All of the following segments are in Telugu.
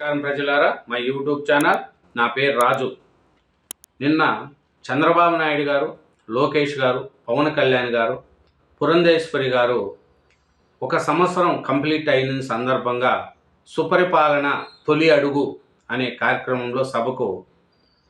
నమస్కారం ప్రజలారా మా యూట్యూబ్ ఛానల్ నా పేరు రాజు. నిన్న చంద్రబాబు నాయుడు గారు లోకేష్ గారు పవన్ కళ్యాణ్ గారు పురంధేశ్వరి గారు ఒక సంవత్సరం కంప్లీట్ అయిన సందర్భంగా సుపరిపాలన తొలి అడుగు అనే కార్యక్రమంలో సభకు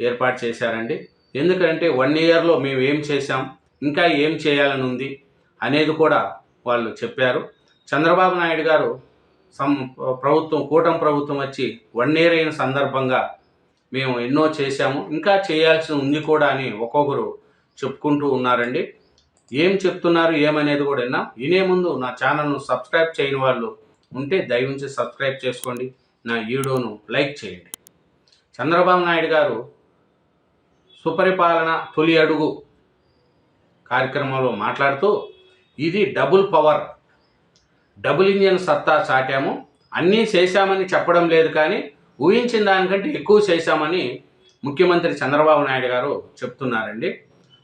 ఏర్పాటు చేశారండి. ఎందుకంటే వన్ ఇయర్లో మేము ఏం చేశాం ఇంకా ఏం చేయాలని ఉంది అనేది కూడా వాళ్ళు చెప్పారు. చంద్రబాబు నాయుడు గారు సం ప్రభుత్వం కూటమి ప్రభుత్వం వచ్చి వన్ ఇయర్ అయిన సందర్భంగా మేము ఎన్నో చేశాము. ఇంకా చేయాల్సి ఉంది కూడా అని ఒక్కొక్కరు చెప్పుకుంటూ ఉన్నారండి. ఏం చెప్తున్నారు ఏమనేది కూడా విన్నా. వినే ముందు నా ఛానల్ను సబ్స్క్రైబ్ చేయని వాళ్ళు ఉంటే దయవుంచి సబ్స్క్రైబ్ చేసుకోండి. నా వీడియోను లైక్ చేయండి. చంద్రబాబు నాయుడు గారు సుపరిపాలన తొలి అడుగు కార్యక్రమంలో మాట్లాడుతూ ఇది డబుల్ పవర్ డబుల్ ఇంజన్ సత్తా చాటాము అన్నీ చేశామని చెప్పడం లేదు కానీ ఊహించిన దానికంటే ఎక్కువ చేశామని ముఖ్యమంత్రి చంద్రబాబు నాయుడు గారు చెప్తున్నారండి.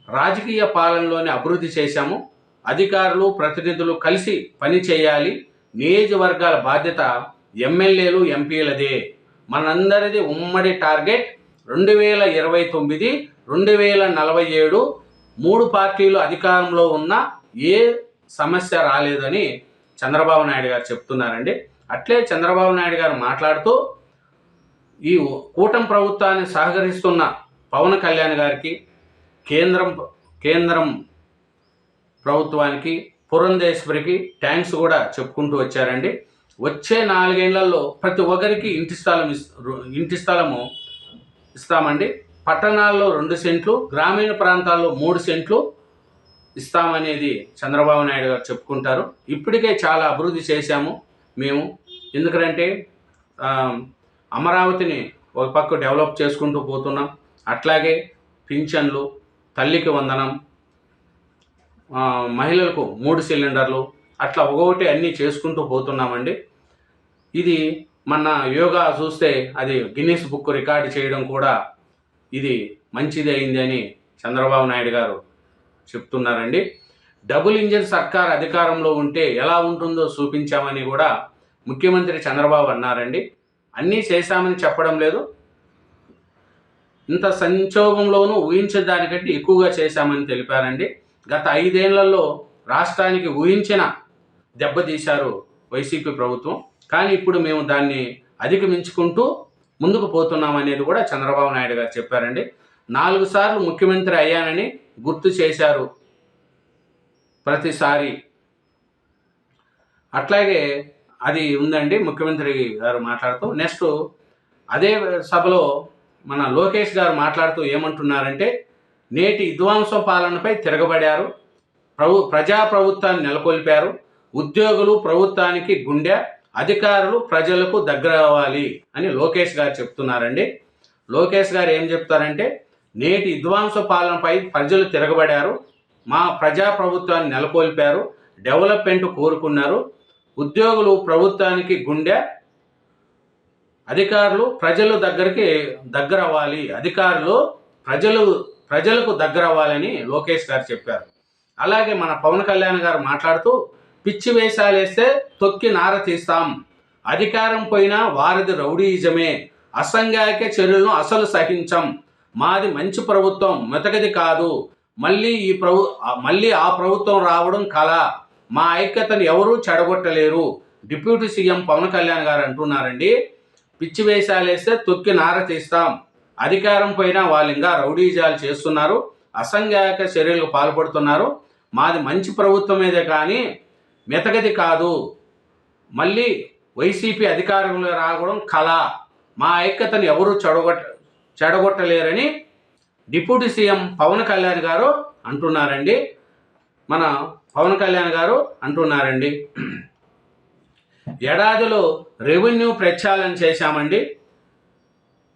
రాజకీయ పాలనలోనే అభివృద్ధి చేశాము. అధికారులు ప్రతినిధులు కలిసి పని చేయాలి. నియోజకవర్గాల బాధ్యత ఎమ్మెల్యేలు ఎంపీలదే. మనందరిది ఉమ్మడి టార్గెట్ రెండు వేల ఇరవై తొమ్మిది రెండు వేల నలభై ఏడు. మూడు పార్టీలు అధికారంలో ఉన్న ఏ సమస్య రాలేదని చంద్రబాబు నాయుడు గారు చెప్తున్నారండి. అట్లే చంద్రబాబు నాయుడు గారు మాట్లాడుతూ ఈ కూటమి ప్రభుత్వాన్ని సహకరిస్తున్న పవన్ కళ్యాణ్ గారికి కేంద్రం కేంద్రం ప్రభుత్వానికి పురంధేశ్వరికి ట్యాంక్స్ కూడా చెప్పుకుంటూ వచ్చారండి. వచ్చే నాలుగేళ్ళలో ప్రతి ఒక్కరికి ఇంటి స్థలం ఇంటి స్థలము ఇస్తామండి. పట్టణాల్లో రెండు సెంట్లు గ్రామీణ ప్రాంతాల్లో మూడు సెంట్లు ఇస్తామనేది చంద్రబాబు నాయుడు గారు చెప్పుకుంటారు. ఇప్పటికే చాలా అభివృద్ధి చేశాము మేము. ఎందుకంటే అమరావతిని ఒక పక్క డెవలప్ చేసుకుంటూ పోతున్నాం. అట్లాగే పింఛన్లు తల్లికి వందనం మహిళలకు మూడు సిలిండర్లు అట్లా ఒక్కొక్కటి అన్నీ చేసుకుంటూ పోతున్నామండి. ఇది మన యోగా చూస్తే అది గిన్నీస్ బుక్ రికార్డు చేయడం కూడా ఇది మంచిది అయింది అని చంద్రబాబు నాయుడు గారు చెప్తున్నారండి. డబుల్ ఇంజిన్ సర్కార్ అధికారంలో ఉంటే ఎలా ఉంటుందో చూపించామని కూడా ముఖ్యమంత్రి చంద్రబాబు అన్నారండి. అన్నీ చేశామని చెప్పడం లేదు. ఇంత సంక్షోభంలోనూ ఊహించే దానికంటే ఎక్కువగా చేశామని తెలిపారండి. గత ఐదేళ్ళలో రాష్ట్రానికి ఊహించిన దెబ్బతీశారు వైసీపీ ప్రభుత్వం. కానీ ఇప్పుడు మేము దాన్ని అధిగమించుకుంటూ ముందుకు పోతున్నాం అనేది కూడా చంద్రబాబు నాయుడు గారు చెప్పారండి. నాలుగు సార్లు ముఖ్యమంత్రి అయ్యానని గుర్తు చేశారు ప్రతిసారి. అట్లాగే అది ఉందండి ముఖ్యమంత్రి గారు మాట్లాడుతూ. నెక్స్ట్ అదే సభలో మన లోకేష్ గారు మాట్లాడుతూ ఏమంటున్నారంటే నేటి విధ్వంసం పాలనపై తిరగబడారు ప్రభు ప్రజా ప్రభుత్వాన్ని నెలకొల్పారు ఉద్యోగులు ప్రభుత్వానికి గుండె అధికారులు ప్రజలకు దగ్గర అవ్వాలి అని లోకేష్ గారు చెప్తున్నారండి. లోకేష్ గారు ఏం చెప్తారంటే నేటి విధ్వంస పాలనపై ప్రజలు తిరగబడారు. మా ప్రజా ప్రభుత్వాన్ని నెలకొల్పారు. డెవలప్మెంట్ కోరుకున్నారు. ఉద్యోగులు ప్రభుత్వానికి గుండె. అధికారులు ప్రజలు దగ్గరికి దగ్గర అవ్వాలి అధికారులు ప్రజలు ప్రజలకు దగ్గర అవ్వాలని లోకేష్ గారు చెప్పారు. అలాగే మన పవన్ కళ్యాణ్ గారు మాట్లాడుతూ పిచ్చి వేషాలు వేస్తే తొక్కి నార తీస్తాం. అధికారం పోయినా వారిది రౌడీయిజమే అసంఘాయక చర్యలను అసలు సహించం. మాది మంచి ప్రభుత్వం మెతకది కాదు. మళ్ళీ ఈ ప్రభు మళ్ళీ ఆ ప్రభుత్వం రావడం కళ మా ఐక్యతను ఎవరూ చెడగొట్టలేరు. డిప్యూటీ సీఎం పవన్ కళ్యాణ్ గారు అంటున్నారండి పిచ్చి వేషాలు వేస్తే తొక్కి నార తీస్తాం. అధికారం పైన వాళ్ళు ఇంకా రౌడీజాలు చేస్తున్నారు. అసంఘాయక చర్యలకు పాల్పడుతున్నారు. మాది మంచి ప్రభుత్వమేదే కానీ మెతగది కాదు. మళ్ళీ వైసీపీ అధికారంలో రావడం కళ మా ఐక్యతను ఎవరూ చెడగొట్ట చెడగొట్టలేరని డిప్యూటీ సీఎం పవన్ కళ్యాణ్ గారు అంటున్నారండి. మన పవన్ కళ్యాణ్ గారు అంటున్నారండి. ఏడాదిలో రెవెన్యూ ప్రక్షాళన చేశామండి.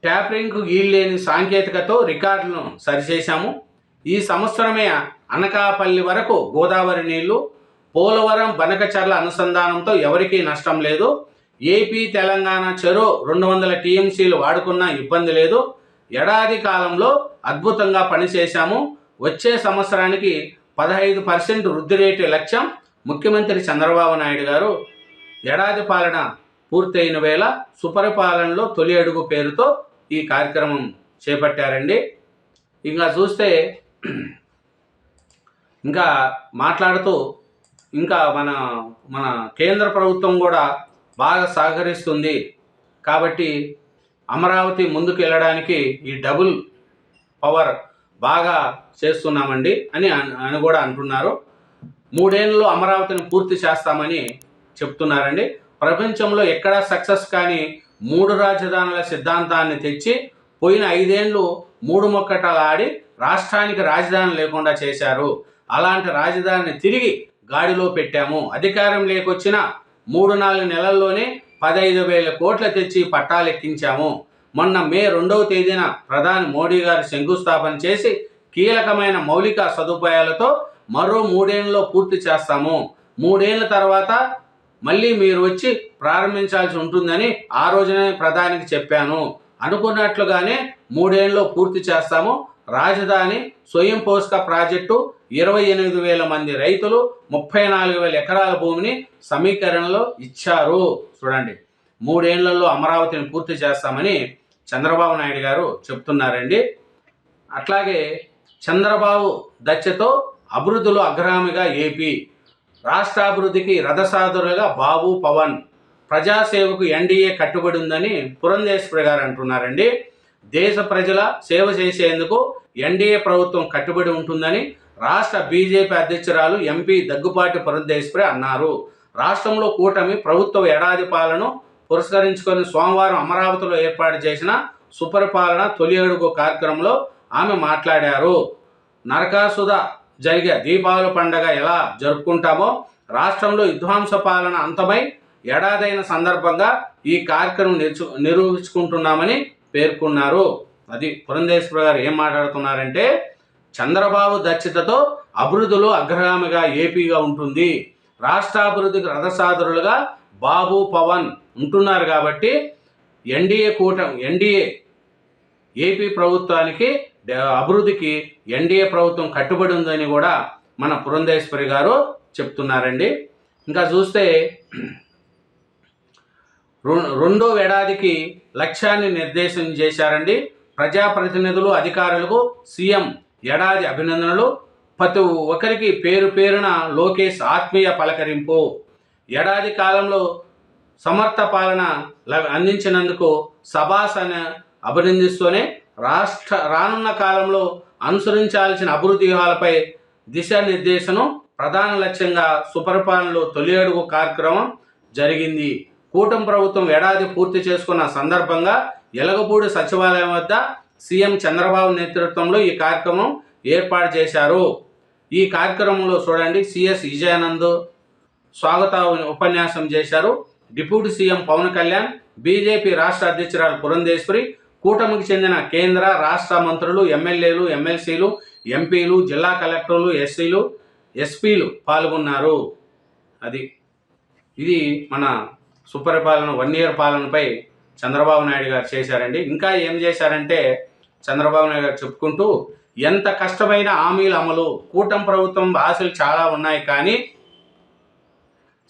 ట్యాపరింగ్కు లేని సాంకేతికతో రికార్డులను సరిచేశాము. ఈ సంవత్సరమే అనకాపల్లి వరకు గోదావరి నీళ్ళు పోలవరం బనకచర్ల అనుసంధానంతో ఎవరికీ నష్టం లేదు. ఏపీ తెలంగాణ చెరో రెండు వందల టీఎంసీలు వాడుకున్నా ఇబ్బంది లేదు. ఏడాది కాలంలో అద్భుతంగా పనిచేశాము. వచ్చే సంవత్సరానికి పదహైదు పర్సెంట్ వృద్ధి రేటు లక్ష్యం. ముఖ్యమంత్రి చంద్రబాబు నాయుడు గారు ఏడాది పాలన పూర్తయిన వేళ సుపరిపాలనలో తొలి అడుగు పేరుతో ఈ కార్యక్రమం చేపట్టారండి. ఇంకా చూస్తే ఇంకా మాట్లాడుతూ ఇంకా మన మన కేంద్ర ప్రభుత్వం కూడా బాగా సహకరిస్తుంది. కాబట్టి అమరావతి ముందుకు వెళ్ళడానికి ఈ డబుల్ పవర్ బాగా చేస్తున్నామండి అని అని కూడా అంటున్నారు. మూడేళ్ళలో అమరావతిని పూర్తి చేస్తామని చెప్తున్నారండి. ప్రపంచంలో ఎక్కడా సక్సెస్ కానీ మూడు రాజధానుల సిద్ధాంతాన్ని తెచ్చి పోయిన ఐదేళ్ళు మూడు మొక్కటలు ఆడి రాష్ట్రానికి రాజధాని లేకుండా చేశారు. అలాంటి రాజధానిని తిరిగి గాడిలో పెట్టాము. అధికారం లేకొచ్చిన మూడు నాలుగు నెలల్లోనే పదహైదు వేల కోట్లు తెచ్చి పట్టాలెక్కించాము. మొన్న మే రెండవ తేదీన ప్రధాని మోడీ గారు శంకుస్థాపన చేసి కీలకమైన మౌలిక సదుపాయాలతో మరో మూడేళ్ళలో పూర్తి చేస్తాము. మూడేళ్ళ తర్వాత మళ్ళీ మీరు వచ్చి ప్రారంభించాల్సి ఉంటుందని ఆ రోజునే ప్రధానికి చెప్పాను. అనుకున్నట్లుగానే మూడేళ్ళలో పూర్తి చేస్తాము. రాజధాని స్వయం పోషక ప్రాజెక్టు ఇరవై ఎనిమిది వేల మంది రైతులు ముప్పై నాలుగు వేల ఎకరాల భూమిని సమీకరణలో ఇచ్చారు. చూడండి. మూడేళ్ళలో అమరావతిని పూర్తి చేస్తామని చంద్రబాబు నాయుడు గారు చెప్తున్నారండి. అట్లాగే చంద్రబాబు దచ్చతో అభివృద్ధిలో అగ్రగామిగా ఏపీ. రాష్ట్ర అభివృద్ధికి రథసాధులుగా బాబు పవన్. ప్రజాసేవకు ఎన్డీఏ కట్టుబడి ఉందని పురంధేశ్వరి గారు అంటున్నారండి. దేశ ప్రజల సేవ చేసేందుకు ఎన్డీఏ ప్రభుత్వం కట్టుబడి ఉంటుందని రాష్ట్ర బీజేపీ అధ్యక్షురాలు ఎంపీ దగ్గుపాటి పురంధేశ్వరి అన్నారు. రాష్ట్రంలో కూటమి ప్రభుత్వ ఏడాది పాలన పురస్కరించుకొని సోమవారం అమరావతిలో ఏర్పాటు చేసిన సుపరిపాలన తొలి అడుగు కార్యక్రమంలో ఆమె మాట్లాడారు. నరకాసుద జరిగే దీపావళి పండగ ఎలా జరుపుకుంటామో రాష్ట్రంలో విధ్వంస పాలన అంతమై ఏడాదైన సందర్భంగా ఈ కార్యక్రమం నిర్చు నిరూపించుకుంటున్నామని పేర్కొన్నారు. అది పురంధేశ్వర గారు ఏం మాట్లాడుతున్నారంటే చంద్రబాబు దక్షతతో అభివృద్ధిలో అగ్రగామిగా ఏపీగా ఉంటుంది. రాష్ట్ర అభివృద్ధికి రథసాధులుగా బాబు పవన్ ఉంటున్నారు కాబట్టి ఎన్డీఏ కూటమి ఎన్డీఏ ఏపీ ప్రభుత్వానికి అభివృద్ధికి ఎన్డీఏ ప్రభుత్వం కట్టుబడి ఉందని కూడా మన పురంధేశ్వరి గారు చెప్తున్నారండి. ఇంకా చూస్తే రెండో ఏడాదికి లక్ష్యాన్ని నిర్దేశం చేశారండి. ప్రజాప్రతినిధులు అధికారులకు సీఎం ఏడాది అభినందనలు. ప్రతి ఒక్కరికి పేరు పేరున లోకేష్ ఆత్మీయ పలకరింపు. ఏడాది కాలంలో సమర్థ పాలన అందించినందుకు సభాసన అభినందిస్తూనే రాష్ట్ర రానున్న కాలంలో అనుసరించాల్సిన అభివృద్ధి వ్యూహాలపై దిశానిర్దేశనం ప్రధాన లక్ష్యంగా సుపరిపాలనలో తొలి అడుగు కార్యక్రమం జరిగింది. కూటమి ప్రభుత్వం ఏడాది పూర్తి చేసుకున్న సందర్భంగా ఎలగపూడి సచివాలయం వద్ద సీఎం చంద్రబాబు నేతృత్వంలో ఈ కార్యక్రమం ఏర్పాటు చేశారు. ఈ కార్యక్రమంలో చూడండి సిఎస్ విజయానంద్ స్వాగత ఉపన్యాసం చేశారు. Deputy CM Pawan Kalyan BJP రాష్ట్ర అధ్యక్షురాలు పురంధేశ్వరి కూటమికి చెందిన కేంద్ర రాష్ట్ర మంత్రులు ఎమ్మెల్యేలు ఎమ్మెల్సీలు ఎంపీలు జిల్లా కలెక్టర్లు ఎస్సీలు ఎస్పీలు పాల్గొన్నారు. అది ఇది మన సుపరిపాలన వన్ ఇయర్ పాలనపై చంద్రబాబు నాయుడు గారు చేశారండి. ఇంకా ఏం చేశారంటే చంద్రబాబు నాయుడు గారు చెప్పుకుంటూ ఎంత కష్టమైన హామీల అమలు కూటమి ప్రభుత్వం ఆశలు చాలా ఉన్నాయి కానీ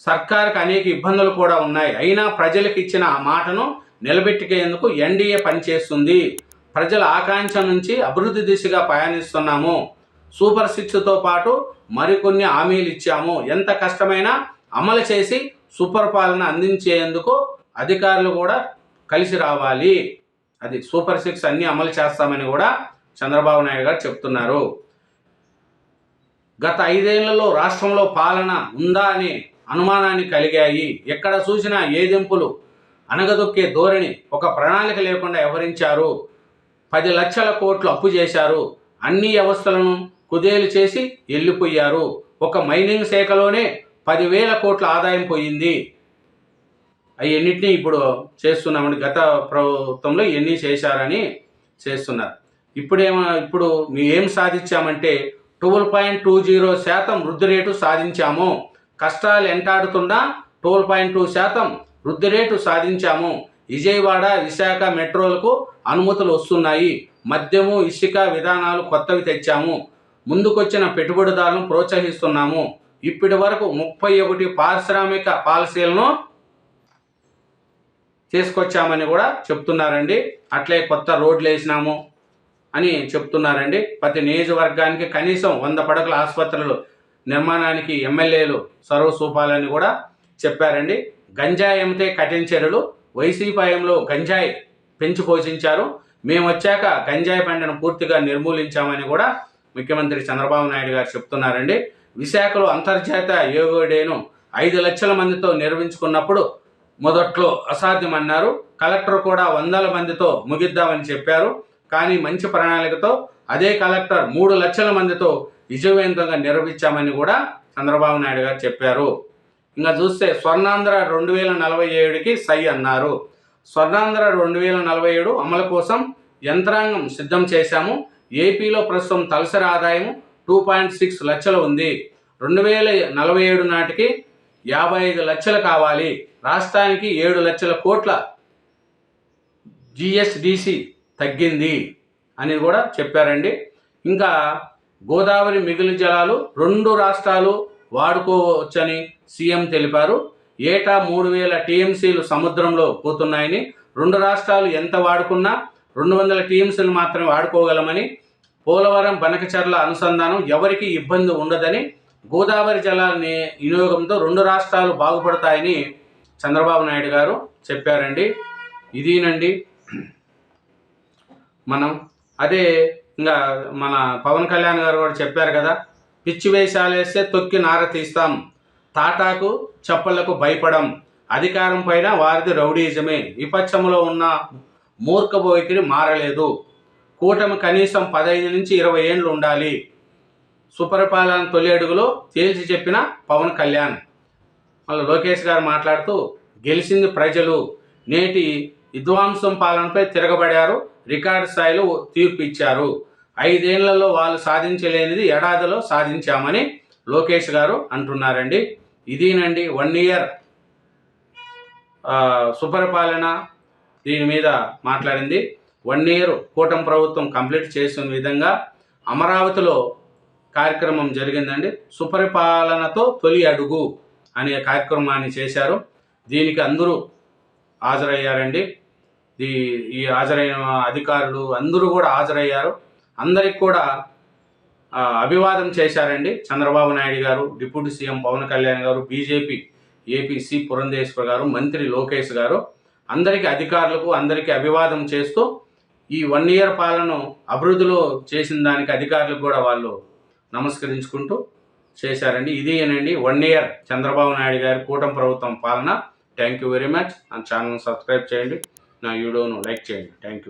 సర్కార్కి అనేక ఇబ్బందులు కూడా ఉన్నాయి. అయినా ప్రజలకు ఇచ్చిన ఆ మాటను నిలబెట్టుకేందుకు ఎన్డీఏ పనిచేస్తుంది. ప్రజల ఆకాంక్ష నుంచి అభివృద్ధి దిశగా పయనిస్తున్నాము. సూపర్ సిక్స్తో పాటు మరికొన్ని హామీలు ఇచ్చాము. ఎంత కష్టమైనా అమలు చేసి సూపర్ పాలన అందించేందుకు అధికారులు కూడా కలిసి రావాలి. అది సూపర్ సిక్స్ అన్ని అమలు చేస్తామని కూడా చంద్రబాబు నాయుడు గారు చెప్తున్నారు. గత ఐదేళ్ళలో రాష్ట్రంలో పాలన ఉందా అనే అనుమానాన్ని కలిగాయి. ఎక్కడ చూసినా ఏదింపులు అనగదొక్కే ధోరణి ఒక ప్రణాళిక లేకుండా వ్యవహరించారు. పది లక్షల కోట్లు అప్పు చేశారు. అన్ని వ్యవస్థలను కుదేలు చేసి వెళ్ళిపోయారు ఒక మైనింగ్ శాఖలోనే పదివేల కోట్ల ఆదాయం పోయింది. అవన్నిటిని ఇప్పుడు చేస్తున్నామండి. గత ప్రభుత్వంలో ఎన్ని చేశారని చేస్తున్నారు. ఇప్పుడేమో ఇప్పుడు మేము ఏం సాధించామంటే ట్వెల్వ్ పాయింట్ టూ జీరో శాతం వృద్ధి రేటు సాధించాము. కష్టాలు ఎంటాడుతున్నా ట్వెల్వ్ పాయింట్ టూ శాతం వృద్ధి రేటు సాధించాము. విజయవాడ విశాఖ మెట్రోలకు అనుమతులు వస్తున్నాయి. మద్యము ఇసుక విధానాలు కొత్తవి తెచ్చాము. ముందుకొచ్చిన పెట్టుబడిదారులను ప్రోత్సహిస్తున్నాము. ఇప్పటి వరకు ముప్పై ఒకటి పారిశ్రామిక పాలసీలను తీసుకొచ్చామని కూడా చెప్తున్నారండి. అట్లే కొత్త రోడ్లు వేసినాము అని చెప్తున్నారండి. ప్రతి నియోజకవర్గానికి కనీసం వంద పడకల ఆసుపత్రులు నిర్మాణానికి ఎమ్మెల్యేలు సర్వ చూపాలని కూడా చెప్పారండి. గంజాయి అమ్మితే కఠిన చర్యలు. వైసీపీ హయాంలో గంజాయి పెంచి పోషించారు. మేము వచ్చాక గంజాయి పంటను పూర్తిగా నిర్మూలించామని కూడా ముఖ్యమంత్రి చంద్రబాబు నాయుడు గారు చెప్తున్నారండి. విశాఖలో అంతర్జాతీయ యోగా డేను ఐదు లక్షల మందితో నిర్వహించుకున్నప్పుడు మొదట్లో అసాధ్యమన్నారు. కలెక్టర్ కూడా వందల మందితో ముగిద్దామని చెప్పారు. కానీ మంచి ప్రణాళికతో అదే కలెక్టర్ మూడు లక్షల మందితో విజయవంతంగా నిర్వహించామని కూడా చంద్రబాబు నాయుడు గారు చెప్పారు. ఇంకా చూస్తే స్వర్ణాంధ్ర రెండు వేల నలభై ఏడుకి సై అన్నారు. స్వర్ణాంధ్ర రెండు వేల నలభై ఏడు అమలు కోసం యంత్రాంగం సిద్ధం చేశాము. ఏపీలో ప్రస్తుతం తలసరి ఆదాయం టూ పాయింట్ సిక్స్ లక్షలు ఉంది. రెండు వేల నలభై ఏడు నాటికి యాభై ఐదు లక్షలు కావాలి. రాష్ట్రానికి ఏడు లక్షల కోట్ల జిఎస్డిసి తగ్గింది అని కూడా చెప్పారండి. ఇంకా గోదావరి మిగిలిన జలాలు రెండు రాష్ట్రాలు వాడుకోవచ్చని సీఎం తెలిపారు. ఏటా మూడు వేల టీఎంసీలు సముద్రంలో పోతున్నాయని రెండు రాష్ట్రాలు ఎంత వాడుకున్నా రెండు వందల టీఎంసీలు మాత్రమే వాడుకోగలమని పోలవరం బనకచర్ల అనుసంధానం ఎవరికి ఇబ్బంది ఉండదని గోదావరి జలాల ని- వినియోగంతో రెండు రాష్ట్రాలు బాగుపడతాయని చంద్రబాబు నాయుడు గారు చెప్పారండి. ఇదేనండి. మనం అదే ఇంకా మన పవన్ కళ్యాణ్ గారు కూడా చెప్పారు కదా పిచ్చి వేషాలు వేస్తే తొక్కి నార తీస్తాం తాటాకు చప్పళ్ళకు భయపడం అధికారం పైన వారిది రౌడీజమే విపక్షంలో ఉన్న మూర్ఖ మారలేదు. కూటమి కనీసం పదహైదు నుంచి ఇరవై ఏండ్లు ఉండాలి. సుపరిపాలన తొలి అడుగులో తేల్చి చెప్పిన పవన్ కళ్యాణ్. మళ్ళీ లోకేష్ గారు మాట్లాడుతూ గెలిచింది ప్రజలు. నేటి విధ్వాంసం పాలనపై తిరగబడారు. రికార్డు స్థాయిలో తీర్పు ఇచ్చారు. ఐదేళ్ళలో వాళ్ళు సాధించలేనిది ఏడాదిలో సాధించామని లోకేష్ గారు అంటున్నారండి. ఇదేనండి వన్ ఇయర్ సుపరిపాలన దీని మీద మాట్లాడింది. వన్ ఇయర్ కూటమి ప్రభుత్వం కంప్లీట్ చేసిన విధంగా అమరావతిలో కార్యక్రమం జరిగిందండి. సుపరిపాలనతో తొలి అడుగు అనే కార్యక్రమాన్ని చేశారు. దీనికి అందరూ హాజరయ్యారండి. ఈ ఈ హాజరైన అధికారులు అందరూ కూడా హాజరయ్యారు. అందరికి కూడా అభివాదం చేశారండి. చంద్రబాబు నాయుడు గారు డిప్యూటీ సీఎం పవన్ కళ్యాణ్ గారు బీజేపీ ఏపీసీ పురంధేశ్వర్ గారు మంత్రి లోకేష్ గారు అందరికీ అధికారులకు అందరికీ అభివాదం చేస్తూ ఈ వన్ ఇయర్ పాలన అభివృద్ధిలో చేసిన దానికి అధికారులకు కూడా వాళ్ళు నమస్కరించుకుంటూ చేశారండి. ఇదేనండి వన్ ఇయర్ చంద్రబాబు నాయుడు గారి కూటమి ప్రభుత్వం పాలన. Thank you very much. నా ఛానల్ సబ్స్క్రైబ్ చేయండి. నా వీడియోను లైక్ చేయండి. Thank you.